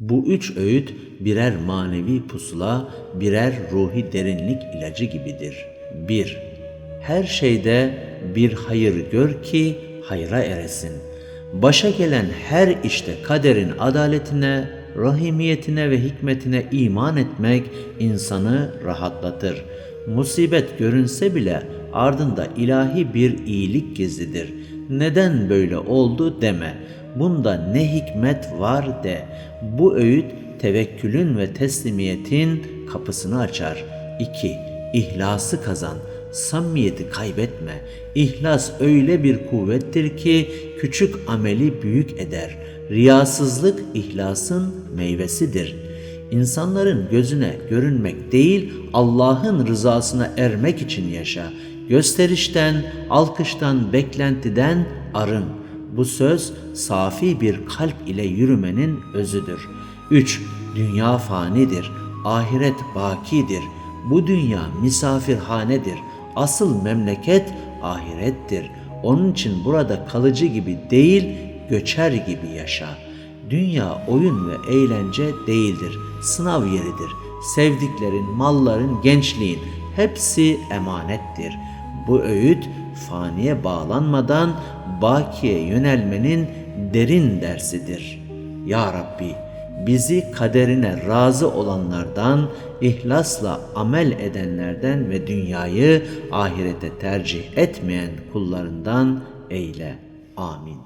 Bu üç öğüt birer manevi pusula, birer ruhi derinlik ilacı gibidir. 1. Her şeyde bir hayır gör ki hayra eresin. Başa gelen her işte kaderin adaletine, rahimiyetine ve hikmetine iman etmek insanı rahatlatır. Musibet görünse bile ardında ilahi bir iyilik gizlidir. Neden böyle oldu deme. Bunda ne hikmet var de. Bu öğüt tevekkülün ve teslimiyetin kapısını açar. 2. İhlası kazan. Samimiyeti kaybetme. İhlas öyle bir kuvvettir ki küçük ameli büyük eder. Riyasızlık ihlasın meyvesidir. İnsanların gözüne görünmek değil, Allah'ın rızasına ermek için yaşa. Gösterişten, alkıştan, beklentiden arın. Bu söz safi bir kalp ile yürümenin özüdür. 3. Dünya fanidir, ahiret bakidir. Bu dünya misafirhanedir. Asıl memleket ahirettir. Onun için burada kalıcı gibi değil, göçer gibi yaşa. Dünya oyun ve eğlence değildir. Sınav yeridir. Sevdiklerin, malların, gençliğin hepsi emanettir. Bu öğüt faniye bağlanmadan bakiye yönelmenin derin dersidir. Ya Rabbi bizi kaderine razı olanlardan, ihlasla amel edenlerden ve dünyayı ahirete tercih etmeyen kullarından eyle. Amin.